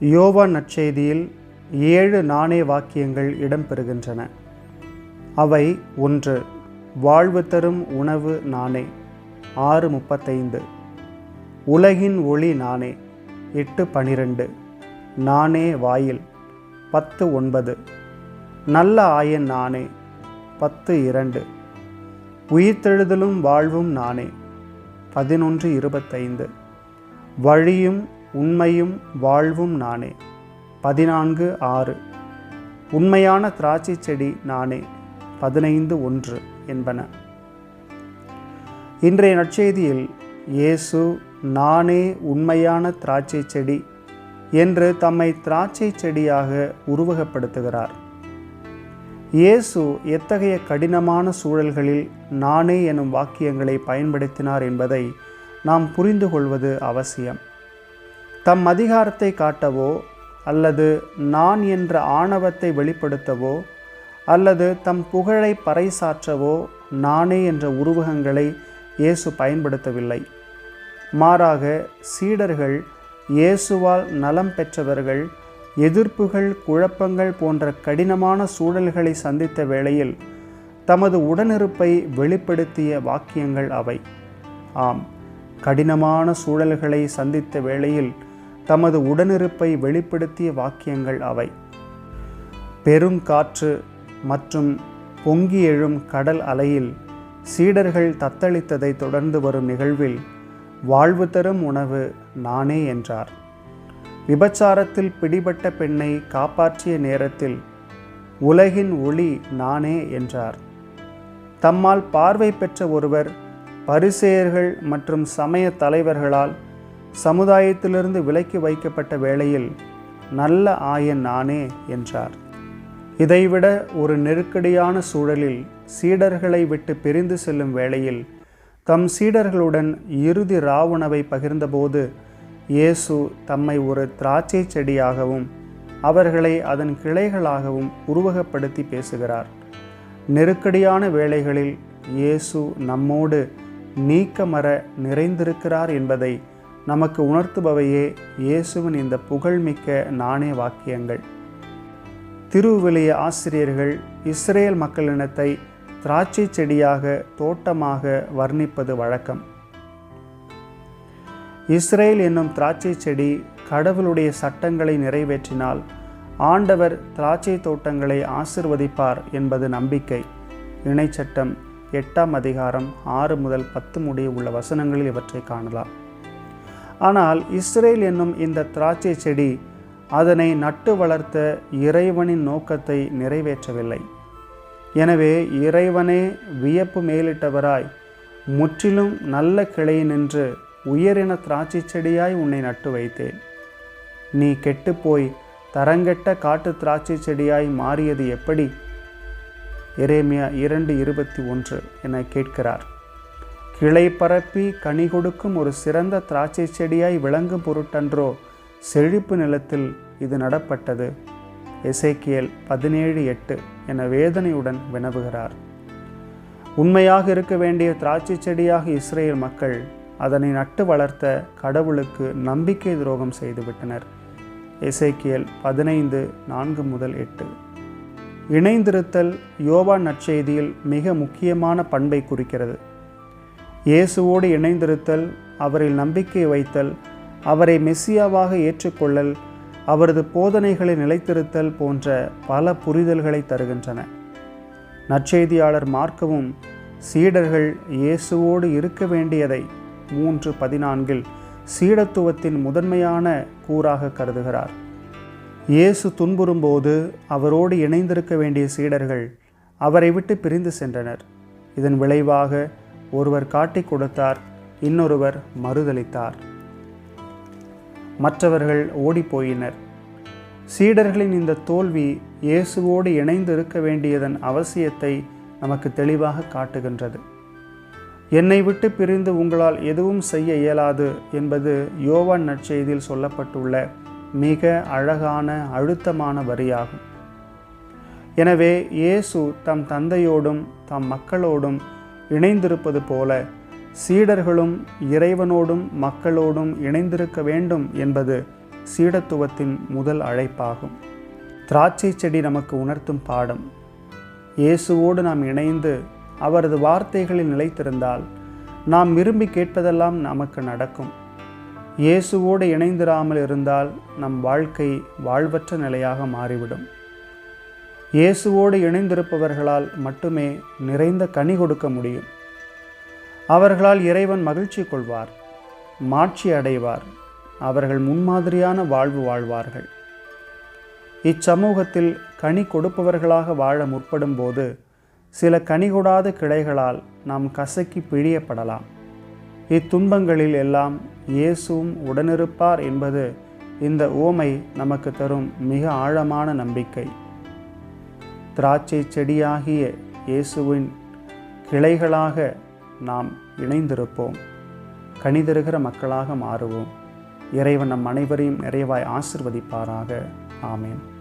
யோவா நற்செய்தியில் ஏழு நாணய வாக்கியங்கள் இடம்பெறுகின்றன. அவை ஒன்று வாழ்வு தரும் உணவு நாணே ஆறு முப்பத்தைந்து உலகின் ஒளி நானே எட்டு பனிரெண்டு நானே வாயில் பத்து ஒன்பது நல்ல ஆயன் நானே பத்து இரண்டு உயிர்த்தெழுதலும் வாழ்வும் நானே பதினொன்று இருபத்தைந்து வழியும் உண்மையும் வாழ்வும் நானே. பதினான்கு ஆறு. உண்மையான திராட்சை செடி நானே. பதினைந்து ஒன்று என்பன. இன்றைய நற்செய்தியில் இயேசு நானே உண்மையான திராட்சை செடி என்று தம்மை திராட்சை செடியாக உருவகப்படுத்துகிறார். இயேசு எத்தகைய கடினமான சூழல்களில் நானே எனும் வாக்கியங்களை பயன்படுத்தினார் என்பதை நாம் புரிந்து கொள்வது அவசியம். தம் அதிகாரத்தை காட்டவோ அல்லது நான் என்ற ஆணவத்தை வெளிப்படுத்தவோ அல்லது தம் புகழை பறைசாற்றவோ நானே என்ற உருவகங்களை இயேசு பயன்படுத்தவில்லை. மாறாக சீடர்கள் இயேசுவால் நலம் பெற்றவர்கள் எதிர்ப்புகள் குழப்பங்கள் போன்ற கடினமான சூழல்களை சந்தித்த வேளையில் தமது உடனிருப்பை வெளிப்படுத்திய வாக்கியங்கள் அவை. ஆம் கடினமான சூழல்களை சந்தித்த வேளையில் தமது உடனிருப்பை வெளிப்படுத்திய வாக்கியங்கள் அவை. பெருங்காற்று மற்றும் பொங்கி எழும் கடல் அலையில் சீடர்கள் தத்தளித்ததை தொடர்ந்து வரும் நிகழ்வில் வாழ்வு தரும் உணவு நானே என்றார். விபச்சாரத்தில் பிடிபட்ட பெண்ணை காப்பாற்றிய நேரத்தில் உலகின் ஒளி நானே என்றார். தம்மால் பார்வை பெற்ற ஒருவர் பரிசேயர்கள் மற்றும் சமய தலைவர்களால் சமுதாயத்திலிருந்து விலக்கி வைக்கப்பட்ட வேளையில் நல்ல ஆயன் நானே என்றார். இதைவிட ஒரு நெருக்கடியான சூழலில் சீடர்களை விட்டு பிரிந்து செல்லும் வேளையில் தம் சீடர்களுடன் இறுதி ராவுணவை பகிர்ந்தபோது இயேசு தம்மை ஒரு திராட்சை செடியாகவும் அவர்களை அதன் கிளைகளாகவும் உருவகப்படுத்தி பேசுகிறார். நெருக்கடியான வேளைகளில் இயேசு நம்மோடு நீக்கமர நிறைந்திருக்கிறார் என்பதை நமக்கு உணர்த்துபவையே இயேசுவின் இந்த புகழ்மிக்க நாணய வாக்கியங்கள். திருவிளைய ஆசிரியர்கள் இஸ்ரேல் மக்களினத்தை திராட்சை செடியாக தோட்டமாக வர்ணிப்பது வழக்கம். இஸ்ரேல் என்னும் திராட்சை செடி கடவுளுடைய சட்டங்களை நிறைவேற்றினால் ஆண்டவர் திராட்சை தோட்டங்களை ஆசிர்வதிப்பார் என்பது நம்பிக்கை. இணைச்சட்டம் எட்டாம் அதிகாரம் ஆறு முதல் பத்து முடிய உள்ள வசனங்களில் இவற்றை காணலாம். ஆனால் இஸ்ரேல் என்னும் இந்த திராட்சை செடி அதனை நட்டு வளர்த்த இறைவனின் நோக்கத்தை நிறைவேற்றவில்லை. எனவே இறைவனே வியப்பு மேலிட்டவராய் முற்றிலும் நல்ல கிளை நின்று உயரின திராட்சை செடியாய் உன்னை நட்டு வைத்தேன். நீ கெட்டுப்போய் தரங்கெட்ட காட்டு திராட்சை செடியாய் மாறியது எப்படி? எரேமியா இரண்டு இருபத்தி ஒன்று என கேட்கிறார். கிளை பரப்பி கனி கொடுக்கும் ஒரு சிறந்த திராட்சை செடியாய் விளங்கும் பொருட்டன்றோ செழிப்பு நிலத்தில் இது நடப்பட்டது. இசைக்கியல் பதினேழு எட்டு என வேதனையுடன் வினவுகிறார். உண்மையாக இருக்க வேண்டிய திராட்சை செடியாக இஸ்ரேல் மக்கள் அதனை நட்டு வளர்த்த கடவுளுக்கு நம்பிக்கை துரோகம் செய்துவிட்டனர் இசைக்கியல் பதினைந்து நான்கு முதல் எட்டு. இணைந்திருத்தல் யோவா நற்செய்தியில் மிக முக்கியமான பண்பை குறிக்கிறது. இயேசுவோடு இணைந்திருத்தல் அவரில் நம்பிக்கை வைத்தல் அவரை மெஸ்ஸியாவாக ஏற்றுக்கொள்ளல் அவரது போதனைகளை நிலைத்திருத்தல் போன்ற பல புரிதல்களை தருகின்றன. நற்செய்தியாளர் மார்க்கவும் சீடர்கள் இயேசுவோடு இருக்க வேண்டியதை மூன்று பதினான்கில் சீடத்துவத்தின் முதன்மையான கூறாக கருதுகிறார். இயேசு துன்புறும்போது அவரோடு இணைந்திருக்க வேண்டிய சீடர்கள் அவரை விட்டு பிரிந்து சென்றனர். இதன் விளைவாக ஒருவர் காட்டிக் கொடுத்தார் இன்னொருவர் மறுதளித்தார் மற்றவர்கள் ஓடிப்போயினர். சீடர்களின் இந்த தோல்வி இயேசுவோடு இணைந்து இருக்க வேண்டியதன் அவசியத்தை நமக்கு தெளிவாக காட்டுகின்றது. என்னை விட்டு பிரிந்து உங்களால் எதுவும் செய்ய இயலாது என்பது யோவான் நற்செய்தியில் சொல்லப்பட்டுள்ள மிக அழகான அழுத்தமான வரியாகும். எனவே இயேசு தம் தந்தையோடும் தம் மக்களோடும் இணைந்திருப்பது போல சீடர்களும் இறைவனோடும் மக்களோடும் இணைந்திருக்க வேண்டும் என்பது சீடத்துவத்தின் முதல் அழைப்பாகும். திராட்சை செடி நமக்கு உணர்த்தும் பாடம். இயேசுவோடு நாம் இணைந்து அவரது வார்த்தைகளில் நிலைத்திருந்தால் நாம் விரும்பி கேட்பதெல்லாம் நமக்கு நடக்கும். இயேசுவோடு இணைந்திராமல் இருந்தால் நம் வாழ்க்கை வாழ்வற்ற நிலையாக மாறிவிடும். இயேசுவோடு இணைந்திருப்பவர்களால் மட்டுமே நிறைந்த கனி கொடுக்க முடியும். அவர்களால் இறைவன் மகிழ்ச்சி கொள்வார் மாட்சி அடைவார் அவர்கள் முன்மாதிரியான வாழ்வு வாழ்வார்கள். இச்சமூகத்தில் கனி கொடுப்பவர்களாக வாழ முற்படும் போது சில கனி கொடாத கிளைகளால் நாம் கசக்கி பிழியப்படலாம். இத்துன்பங்களில் எல்லாம் இயேசுவும் உடனிருப்பார் என்பது இந்த ஓமை நமக்கு தரும் மிக ஆழமான நம்பிக்கை. திராட்சை செடியாகிய இயேசுவின் கிளைகளாக நாம் இணைந்திருப்போம். கணிதருகிற மக்களாக மாறுவோம். இறைவன் நம் அனைவரையும் நிறைவாய் ஆசிர்வதிப்பாராக. ஆமேன்.